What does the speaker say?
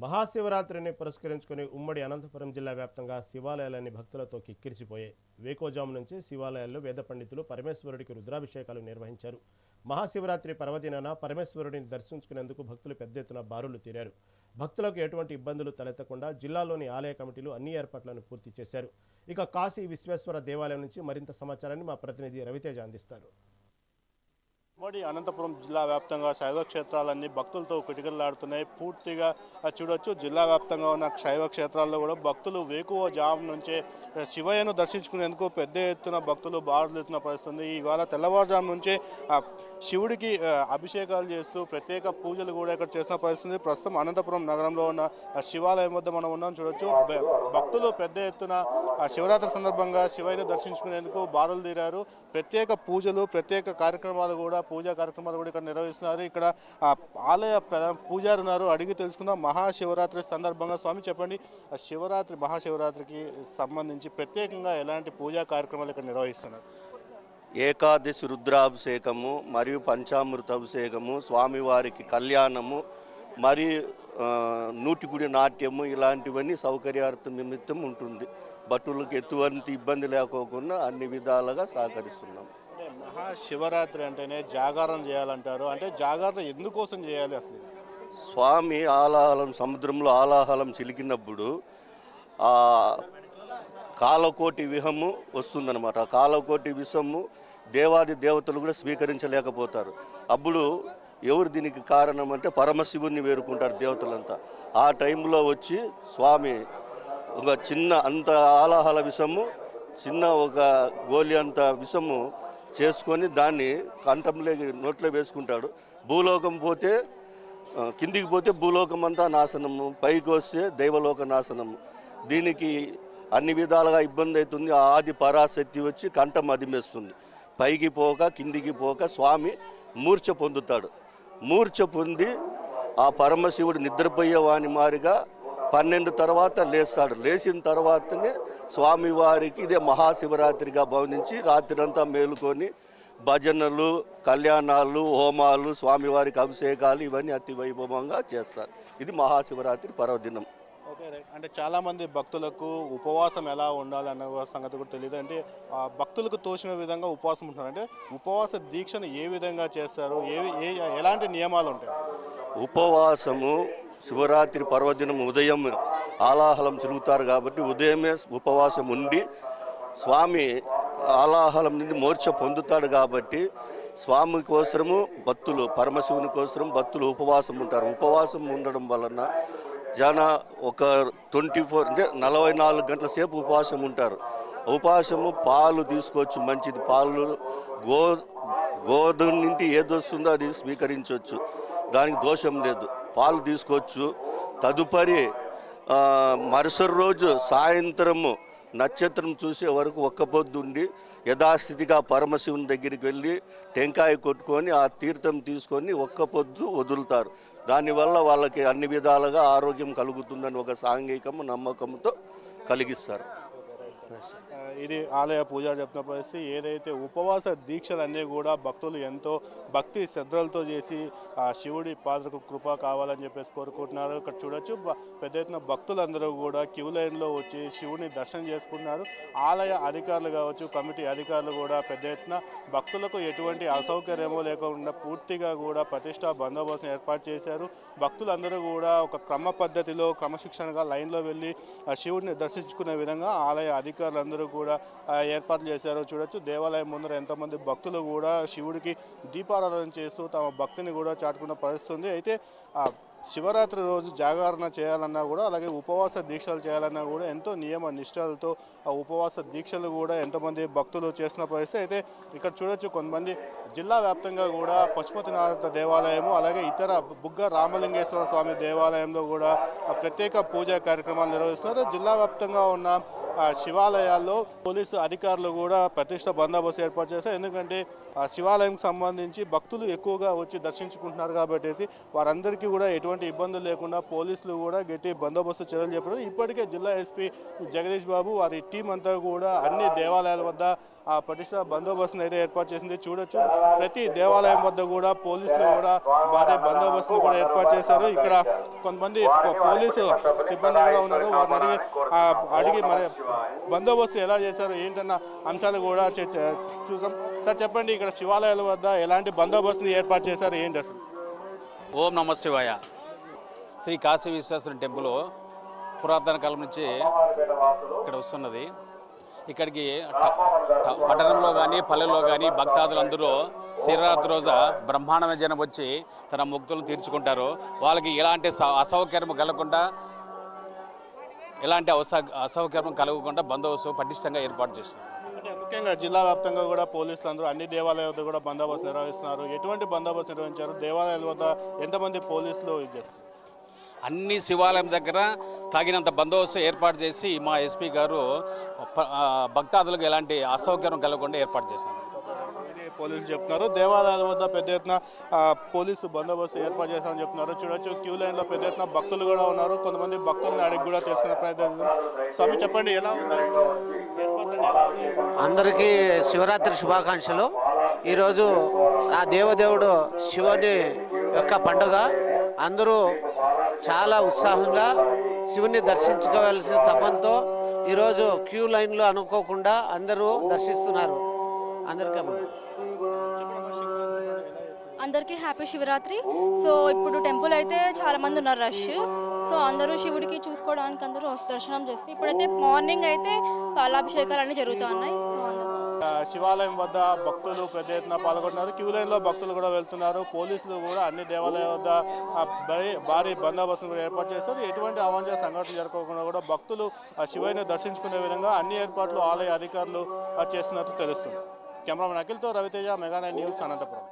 మహాశివరాత్రిని పురస్కరించుకుని ఉమ్మడి అనంతపురం జిల్లా వ్యాప్తంగా శివాలయాలన్నీ భక్తులతో కిక్కిరిసిపోయాయి. వేకోజాము నుంచి శివాలయాల్లో వేద పండితులు పరమేశ్వరుడికి రుద్రాభిషేకాలు నిర్వహించారు. మహాశివరాత్రి పర్వదినాన పరమేశ్వరుడిని దర్శించుకునేందుకు భక్తులు పెద్ద ఎత్తున బారులు తీరారు. భక్తులకు ఎటువంటి ఇబ్బందులు తలెత్తకుండా జిల్లాలోని ఆలయ కమిటీలు అన్ని ఏర్పాట్లను పూర్తి చేశారు. ఇక కాశీ విశ్వేశ్వర దేవాలయం నుంచి మరింత సమాచారాన్ని మా ప్రతినిధి రవితేజ అందిస్తారు. ఉమ్మడి అనంతపురం జిల్లా వ్యాప్తంగా శైవ క్షేత్రాలన్నీ భక్తులతో కిటకిలాడుతున్నాయి పూర్తిగా చూడొచ్చు జిల్లా వ్యాప్తంగా ఉన్న శైవ క్షేత్రాల్లో కూడా భక్తులు వేకువ జాము నుంచే శివయ్యను దర్శించుకునేందుకు పెద్ద ఎత్తున భక్తులు బారులు పరిస్థితుంది ఇవాళ తెల్లవారుజాము నుంచే శివుడికి అభిషేకాలు చేస్తూ ప్రత్యేక పూజలు కూడా ఇక్కడ చేస్తున్న పరిస్థితుంది ప్రస్తుతం అనంతపురం నగరంలో ఉన్న శివాలయం వద్ద మనం ఉన్నాం. చూడొచ్చు భక్తులు పెద్ద ఎత్తున శివరాత్రి సందర్భంగా శివయ్యను దర్శించుకునేందుకు బారులు తీరారు. ప్రత్యేక పూజలు ప్రత్యేక కార్యక్రమాలు కూడా పూజా కార్యక్రమాలు కూడా ఇక్కడ నిర్వహిస్తున్నారు. ఇక్కడ ఆ, ఆలయ ప్రధాన పూజారి ఉన్నారు. అడిగి తెలుసుకుందాం. మహాశివరాత్రి సందర్భంగా స్వామి చెప్పండి. శివరాత్రి మహాశివరాత్రికి సంబంధించి ప్రత్యేకంగా ఎలాంటి పూజా కార్యక్రమాలు ఇక్కడ నిర్వహిస్తున్నారు? ఏకాదశి రుద్రాభిషేకము మరియు పంచామృతాభిషేకము స్వామివారికి కళ్యాణము మరియు నూటిగుడి నాట్యము ఇలాంటివన్నీ సౌకర్యార్థ నిమిత్తం ఉంటుంది. భటులకు ఎటువంటి ఇబ్బంది లేకోకుండా అన్ని విధాలుగా సహకరిస్తున్నాం. మహాశివరాత్రి అంటేనే జాగారం చేయాలంటారు. అంటే జాగారణ ఎందుకోసం చేయాలి అసలు? స్వామి ఆలాహలం సముద్రంలో ఆలాహలం చిలికినప్పుడు ఆ కాలకోటి విహము వస్తుందన్నమాట. ఆ కాలకోటి విషము దేవాది దేవతలు కూడా స్వీకరించలేకపోతారు. అప్పుడు ఎవరు దీనికి కారణం అంటే పరమశివుణ్ణి వేరుకుంటారు దేవతలంతా. ఆ టైంలో వచ్చి స్వామి ఒక చిన్న అంత ఆలాహల విషము చిన్న ఒక గోలి అంత విషము చేసుకొని దాన్ని కంఠంలో నోట్లో వేసుకుంటాడు. భూలోకం పోతే కిందికి పోతే భూలోకం అంతా నాశనము పైకి వస్తే దైవలోక నాశనము. దీనికి అన్ని విధాలుగా ఇబ్బంది అవుతుంది. ఆ ఆది పరాశక్తి వచ్చి కంఠం అదిమేస్తుంది. పైకి పోక కిందికి పోక స్వామి మూర్ఛ పొందుతాడు. మూర్ఛ పొంది ఆ పరమశివుడు నిద్రపోయే వాని మారిగా పన్నెండు తర్వాత లేస్తాడు. లేచిన తర్వాతనే స్వామివారికి ఇదే మహాశివరాత్రిగా భావించి రాత్రంతా మేలుకొని భజనలు కళ్యాణాలు హోమాలు స్వామివారికి అభిషేకాలు ఇవన్నీ అతి వైభవంగా చేస్తారు. ఇది మహాశివరాత్రి పర్వదినం. అంటే చాలా మంది భక్తులకు ఉపవాసం ఎలా ఉండాలి అన్న సంగతి కూడా తెలియదు అంటే ఆ భక్తులకు తోచిన విధంగా ఉపవాసం ఉంటున్నారు. అంటే ఉపవాస దీక్షను ఏ విధంగా చేస్తారు? ఏ ఏ ఎలాంటి నియమాలు ఉంటాయి? ఉపవాసము శివరాత్రి పర్వదినం ఉదయం ఆలాహలం తిరుగుతారు కాబట్టి ఉదయమే ఉపవాసం ఉండి స్వామి ఆలాహలం నుండి మోర్చ పొందుతాడు కాబట్టి స్వామి కోసము భక్తులు పరమశివుని కోసం భక్తులు ఉపవాసం ఉంటారు. ఉపవాసం ఉండడం వలన జన ఒక ట్వంటీ ఫోర్ అంటే నలభై నాలుగు గంటల సేపు ఉపవాసం ఉంటారు. ఉపవాసము పాలు తీసుకోవచ్చు మంచిది పాలు. గో గోధుమ నుండి ఏదొస్తుందో అది స్వీకరించవచ్చు. దానికి దోషం లేదు. పాలు తీసుకోవచ్చు. తదుపరి మరుసటి రోజు సాయంత్రము నక్షత్రం చూసే వరకు ఒక్క పొద్దు ఉండి యథాస్థితిగా పరమశివుని దగ్గరికి వెళ్ళి టెంకాయ కొట్టుకొని ఆ తీర్థం తీసుకొని ఒక్క పొద్దు వదులుతారు. దానివల్ల వాళ్ళకి అన్ని విధాలుగా ఆరోగ్యం కలుగుతుందని ఒక సాంఘికము నమ్మకంతో కలిగిస్తారు. ఇది ఆలయ పూజారి చెప్తున్న పరిస్థితి. ఏదైతే ఉపవాస దీక్షలన్నీ కూడా భక్తులు ఎంతో భక్తి శ్రద్ధలతో చేసి ఆ శివుడి పాత్రకు కృప కావాలని చెప్పేసి కోరుకుంటున్నారు. ఇక్కడ చూడొచ్చు పెద్ద ఎత్తున భక్తులందరూ కూడా క్యూ లైన్లో వచ్చి శివుని దర్శనం చేసుకుంటున్నారు. ఆలయ అధికారులు కావచ్చు కమిటీ అధికారులు కూడా పెద్ద ఎత్తున భక్తులకు ఎటువంటి అసౌకర్యమో లేకుండా పూర్తిగా కూడా ప్రతిష్టా బందోబస్తును ఏర్పాటు చేశారు. భక్తులందరూ కూడా ఒక క్రమ పద్ధతిలో క్రమశిక్షణగా లైన్లో వెళ్ళి శివుడిని దర్శించుకునే విధంగా ఆలయ అధికారులందరూ కూడా కూడా ఏర్పాట్లు చేశారు చూడొచ్చు. దేవాలయం ముందర ఎంతమంది భక్తులు కూడా శివుడికి దీపారాధన చేస్తూ తమ భక్తిని కూడా చాటుకున్న పరిస్థితుంది అయితే ఆ శివరాత్రి రోజు జాగరణ చేయాలన్నా కూడా అలాగే ఉపవాస దీక్షలు చేయాలన్నా కూడా ఎంతో నియమ నిష్టలతో ఆ ఉపవాస దీక్షలు కూడా ఎంతోమంది భక్తులు చేసిన పరిస్థితి. అయితే ఇక్కడ చూడొచ్చు కొంతమంది జిల్లా వ్యాప్తంగా కూడా పశుపతినాథ దేవాలయము అలాగే ఇతర బుగ్గ రామలింగేశ్వర స్వామి దేవాలయంలో కూడా ప్రత్యేక పూజా కార్యక్రమాలు నిర్వహిస్తున్నారు. జిల్లా వ్యాప్తంగా ఉన్న ఆ, శివాలయాల్లో పోలీసు అధికారులు కూడా ప్రతిష్ట బందోబస్తు ఏర్పాటు చేశారు. ఎందుకంటే ఆ శివాలయంకి సంబంధించి భక్తులు ఎక్కువగా వచ్చి దర్శించుకుంటున్నారు కాబట్టి వారందరికీ కూడా ఎటువంటి ఇబ్బందులు లేకుండా పోలీసులు కూడా గట్టి బందోబస్తు చర్యలు చెప్పారు ఇప్పటికే జిల్లా ఎస్పీ జగదీష్ బాబు వారి టీం అంతా కూడా అన్ని దేవాలయాల వద్ద ఆ ప్రతిష్ట బందోబస్తును అయితే ఏర్పాటు చేసింది. చూడొచ్చు ప్రతి దేవాలయం వద్ద కూడా పోలీసులు కూడా భారీ బందోబస్తును కూడా ఏర్పాటు చేశారు. ఇక్కడ కొంతమంది పోలీసు సిబ్బంది కూడా ఉన్నారు. వారిని అడిగి ఆ, అడిగి మరి బందోబస్తు ఎలా చేశారు? ఏంటన్న అంశాలు కూడా చూసాం. సార్ చెప్పండి ఇక్కడ శివాలయాల వద్ద ఎలాంటి బందోబస్తుని ఏర్పాటు చేశారు? ఏంటి అసలు? ఓం నమ శివాయ. శ్రీ కాశీ విశ్వేశ్వర టెంపుల్ పురాతన కాలం నుంచి ఇక్కడ వస్తున్నది. ఇక్కడికి పట్టణంలో కానీ పల్లెల్లో కానీ భక్తాదులందరూ శివరాత్రి రోజు బ్రహ్మాండమైన జనం వచ్చి తన ముక్తులను తీర్చుకుంటారు. వాళ్ళకి ఎలాంటి అసౌకర్యం కలగకుండా ఎలాంటి అవస అసౌకర్యం కలగకుండా బందోబస్తు పటిష్టంగా ఏర్పాటు చేస్తారు అంటే ముఖ్యంగా జిల్లా వ్యాప్తంగా కూడా పోలీసులు అందరూ అన్ని దేవాలయాల వద్ద కూడా బందోబస్తు నిర్వహిస్తున్నారు. ఎటువంటి బందోబస్తు నిర్వహించారు? దేవాలయాల వద్ద ఎంతమంది పోలీసులు ఇది చేస్తారు అన్ని శివాలయం దగ్గర తగినంత బందోబస్తు ఏర్పాటు చేసి మా ఎస్పీ గారు భక్తాదులకు ఎలాంటి అసౌకర్యం కలగకుండా ఏర్పాటు చేశారు. ఇది పోలీసులు చెప్తున్నారు. దేవాలయాల వద్ద పెద్ద ఎత్తున పోలీసు బందోబస్తు ఏర్పాటు చేశామని చెప్తున్నారు. చూడొచ్చు క్యూ లైన్లో పెద్ద ఎత్తున భక్తులు కూడా ఉన్నారు. కొంతమంది భక్తులను అడిగి కూడా తెలుసుకునే ప్రయత్నం. స్వామి చెప్పండి ఎలా? అందరికీ శివరాత్రి శుభాకాంక్షలు. ఈరోజు ఆ దేవదేవుడు శివుని యొక్క పండుగ. అందరూ చాలా ఉత్సాహంగా శివుని దర్శించుకోవాల్సిన తపంతో ఈరోజు క్యూ లైన్లో అనుకోకుండా అందరూ దర్శిస్తున్నారు. అందరికీ అందరికీ హ్యాపీ శివరాత్రి. సో ఇప్పుడు టెంపుల్ అయితే చాలా మంది ఉన్నారు రష్. సో అందరూ శివుడికి చూసుకోవడానికి అందరూ దర్శనం చేసుకుని ఇప్పుడైతే మార్నింగ్ అయితే పాలాభిషేకాలు అన్నీ జరుగుతూ ఉన్నాయి. సో అందరూ శివాలయం వద్ద భక్తులు పెద్ద ఎత్తున పాల్గొంటున్నారు. క్యూ లైన్లో భక్తులు కూడా వెళ్తున్నారు. పోలీసులు కూడా అన్ని దేవాలయాల వద్ద భారీ భారీ బందోబస్తును కూడా ఏర్పాటు చేస్తారు ఎటువంటి అవాంఛ సంఘటన జరగకుండా కూడా భక్తులు ఆ దర్శించుకునే విధంగా అన్ని ఏర్పాట్లు ఆలయ అధికారులు చేస్తున్నట్లు తెలుస్తుంది. Cameraman అఖిల్తో Raviteja mega nine news Anantapuram.